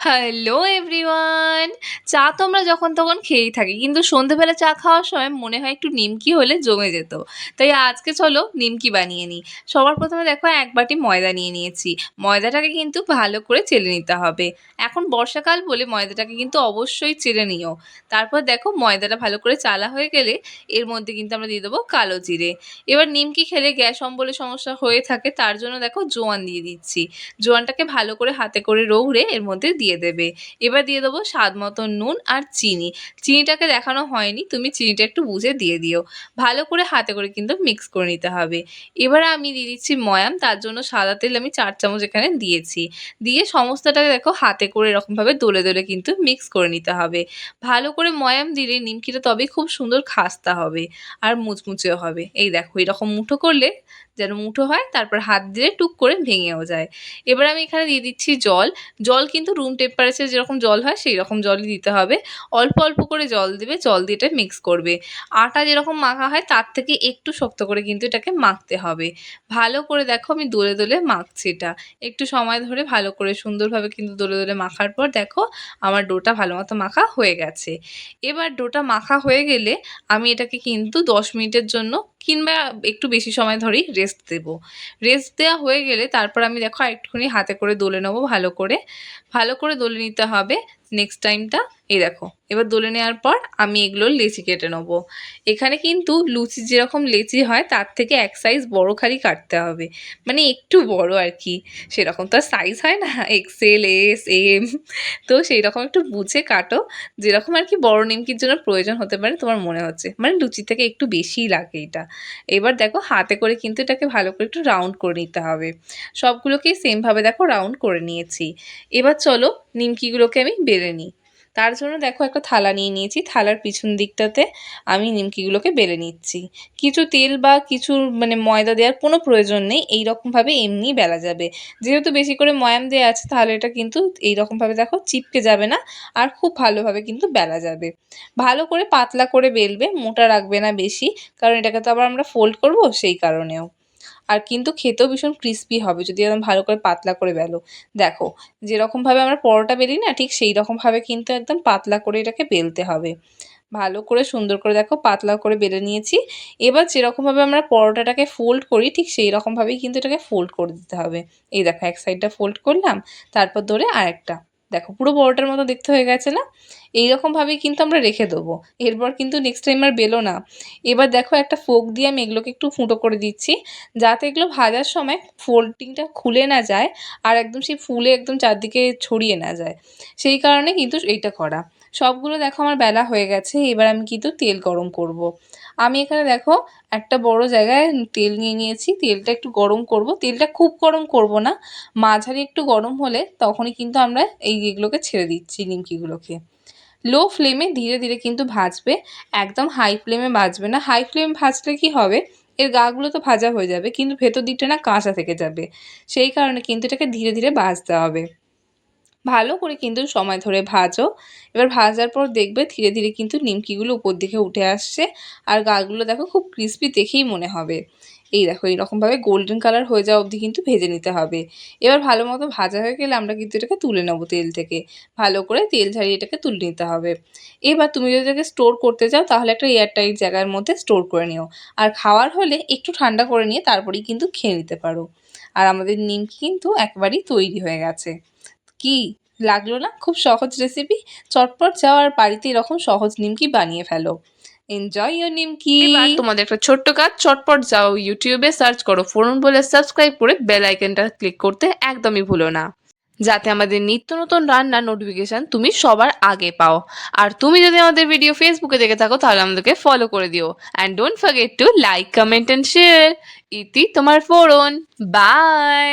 Hello everyone চা তো আমরা যখন তখন খেয়েই থাকি, কিন্তু সন্ধেবেলা চা খাওয়ার সময় মনে হয় একটু নিমকি হলে জমে যেত। তাই আজকে চলো নিমকি বানিয়ে নিই। সবার প্রথমে দেখো এক বাটি ময়দা নিয়ে নিয়েছি। ময়দাটাকে কিন্তু ভালো করে চেলে নিতে হবে। এখন বর্ষাকাল বলে ময়দাটাকে কিন্তু অবশ্যই চেলে নিও। তারপর দেখো ময়দাটা ভালো করে চালা হয়ে গেলে এর মধ্যে কিন্তু আমরা দিয়ে দেবো কালো জিরে। এবার নিমকি খেলে গ্যাস অম্বলের সমস্যা হয়ে থাকে, তার জন্য দেখো জোয়ান দিয়ে দিচ্ছি। জোয়ানটাকে ভালো করে হাতে করে রৌড়ে এর মধ্যে দিয়ে দেবে। এবার দিয়ে দেবো স্বাদ মতো নুন আর চিনি। চিনিটাকে দেখানো হয়নি, তুমি চিনিটা একটু বুঝে দিয়ে দিও। ভালো করে হাতে করে কিন্তু মিক্স করে নিতে হবে। এবার আমি দিয়ে দিচ্ছি ময়াম, তার জন্য সাদা তেল আমি চার চামচ এখানে দিয়েছি। দিয়ে সমস্তটাকে দেখো হাতে করে এরকমভাবে দোলে দোলে কিন্তু মিক্স করে নিতে হবে। ভালো করে ময়াম দিলে নিমকিটা তবেই খুব সুন্দর খাস্তা হবে আর মুচমুচেও হবে। এই দেখো, এরকম মুঠো করলে যেন মুঠো হয়, তারপর হাত দিলে টুক করে ভেঙেও যায়। এবার আমি এখানে দিয়ে দিচ্ছি জল। জল কিন্তু রুম টেম্পারেচার যেরকম জল হয় সেই রকম জলই দিতে হবে। অল্প অল্প করে জল দেবে, জল দিয়ে এটা মিক্স করবে। আটা যেরকম মাখা হয়, তার থেকে একটু শক্ত করে কিন্তু এটাকে মাখতে হবে। ভালো করে দেখো, আমি দোলে দোলে মাখছি এটা। একটু সময় ধরে ভালো করে, সুন্দরভাবে কিন্তু দোলে দোলে মাখার পর দেখো, আমার ডোটা ভালো মতো মাখা হয়ে গেছে। এবার ডোটা মাখা হয়ে গেলে আমি এটাকে কিন্তু দশ মিনিটের জন্য কিংবা একটু বেশি সময় ধরেই রেস্ট দেবো। রেস্ট দেওয়া হয়ে গেলে তারপর আমি দেখো একটুখানি হাতে করে দোলে নেব ভালো করে। ভালো করে দোলে নিতে হবে নেক্সট টাইমটা এই দেখো, এবার দোলে নেওয়ার পর আমি এগুলোর লেচি কেটে নেব। এখানে কিন্তু লুচি যেরকম লেচি হয়, তার থেকে এক সাইজ বড় খালি কাটতে হবে। মানে একটু বড় আর কি। সেরকম তো সাইজ হয় না এক্সেল এস এম তো সেই রকম একটু বুঝে কাটো। যেরকম আর কি বড় নিমকির জন্য প্রয়োজন হতে পারে, তোমার মনে হচ্ছে। মানে লুচি থেকে একটু বেশিই লাগে এটা। এবার দেখো, হাতে করে কিন্তু এটাকে ভালো করে একটু রাউন্ড করে নিতে হবে। সবগুলোকেই সেমভাবে দেখো রাউন্ড করে নিয়েছি। এবার চলো নিমকিগুলোকে আমি বেড়ে নিই। তার জন্য দেখো একটা থালা নিয়ে নিয়েছি। থালার পিছন দিকটাতে আমি নিমকিগুলোকে বেলে নিচ্ছি। কিছু তেল বা কিছু মানে ময়দা দেওয়ার কোনো প্রয়োজন নেই। এই রকমভাবে এমনিই বেলা যাবে। যেহেতু বেশি করে ময়াম দেওয়া আছে, তাহলে এটা কিন্তু এই রকমভাবে দেখো চিপকে যাবে না আর খুব ভালোভাবে কিন্তু বেলা যাবে। ভালো করে পাতলা করে বেলবে, মোটা রাখবে না বেশি। কারণ এটাকে তো আবার আমরা ফোল্ড করব সেই কারণেও। আর কিন্তু খেতেও ভীষণ ক্রিস্পি হবে, যদি একদম ভালো করে পাতলা করে বেলো। দেখো যেরকমভাবে আমরা পরোটা বেলি না, ঠিক সেই রকমভাবে কিন্তু একদম পাতলা করে এটাকে বেলতে হবে। ভালো করে সুন্দর করে দেখো পাতলা করে বেলে নিয়েছি। এবার যেরকমভাবে আমরা পরোটাটাকে ফোল্ড করি, ঠিক সেই রকমভাবেই কিন্তু এটাকে ফোল্ড করে দিতে হবে। এই দেখো, এক সাইডটা ফোল্ড করলাম, তারপর ধরে আরেকটা। দেখো, পুরো বড়টার মতো দেখতে হয়ে গেছে না? এইরকমভাবেই কিন্তু আমরা রেখে দেবো। এরপর কিন্তু নেক্সট টাইম আর বেলো না। এবার দেখো, একটা ফোক দিয়ে আমি এগুলোকে একটু ফুটো করে দিচ্ছি, যাতে এগুলো ভাজার সময় ফোল্ডিংটা খুলে না যায় আর একদম সেই ফুলে একদম চারদিকে ছড়িয়ে না যায়। সেই কারণে কিন্তু এইটা করা। সবগুলো দেখো আমার বেলা হয়ে গেছে, এবার আমি কিন্তু তেল গরম করব। আমি এখানে দেখো একটা বড় জায়গায় তেল নিয়ে নিয়েছি, তেলটা একটু গরম করব। তেলটা খুব গরম করব না, মাঝারি একটু গরম হলে তখনই কিন্তু আমরা এই এগুলোকে ছেড়ে দিচ্ছি নিমকিগুলোকে। লো ফ্লেমে ধীরে ধীরে কিন্তু ভাজবে, একদম হাই ফ্লেমে ভাজবে না। হাই ফ্লেমে ভাজলে কি হবে? এর গাগুলো তো ভাজা হয়ে যাবে, কিন্তু ভেতর দিকটা না কাঁচা থেকে যাবে। সেই কারণে কিন্তু এটাকে ধীরে ধীরে ভাজতে হবে। ভালো করে কিন্তু সময় ধরে ভাজো। এবার ভাজার পর দেখবে ধীরে ধীরে কিন্তু নিমকিগুলো উপর দিকে উঠে আসছে। আর গাগুলো দেখো খুব ক্রিস্পি দেখেই মনে হবে। এই দেখো, এইরকমভাবে গোল্ডেন কালার হয়ে যাওয়া অবধি কিন্তু ভেজে নিতে হবে। এবার ভালো মতো ভাজা হয়ে গেলে আমরা কিন্তু এটাকে তুলে নেব তেল থেকে। ভালো করে তেল ঝারিয়ে এটাকে তুলে নিতে হবে। এবার তুমি যদি এটাকে স্টোর করতে চাও, তাহলে একটা এয়ারটাইট জায়গার মধ্যে স্টোর করে নিও। আর খাওয়ার হলে একটু ঠান্ডা করে নিয়ে তারপরেই কিন্তু খেয়ে নিতে পারো। আর আমাদের নিমকি কিন্তু একবারই তৈরি হয়ে গেছে। কি লাগল না? খুব সহজ রেসিপি চটপট যাও আর বাড়িতে এরকম সহজ নিমকি বানিয়ে ফেলো। এনজয় ইউর নিমকি। এবার তোমাদের একটা ছোট্ট কাজ, চটপট যাও ইউটিউবে সার্চ করো, ফোরন বলে সাবস্ক্রাইব করে বেল আইকনটা ক্লিক করতে একদমই ভুলো না। যাতে আমাদের নিত্য নতুন রান্নার নোটিফিকেশান তুমি সবার আগে পাও। আর তুমি যদি আমাদের ভিডিও ফেসবুকে দেখে থাকো, তাহলে আমাদেরকে ফলো করে দিও। And don't forget to like comment and share ইতি তোমার ফোরন। বাই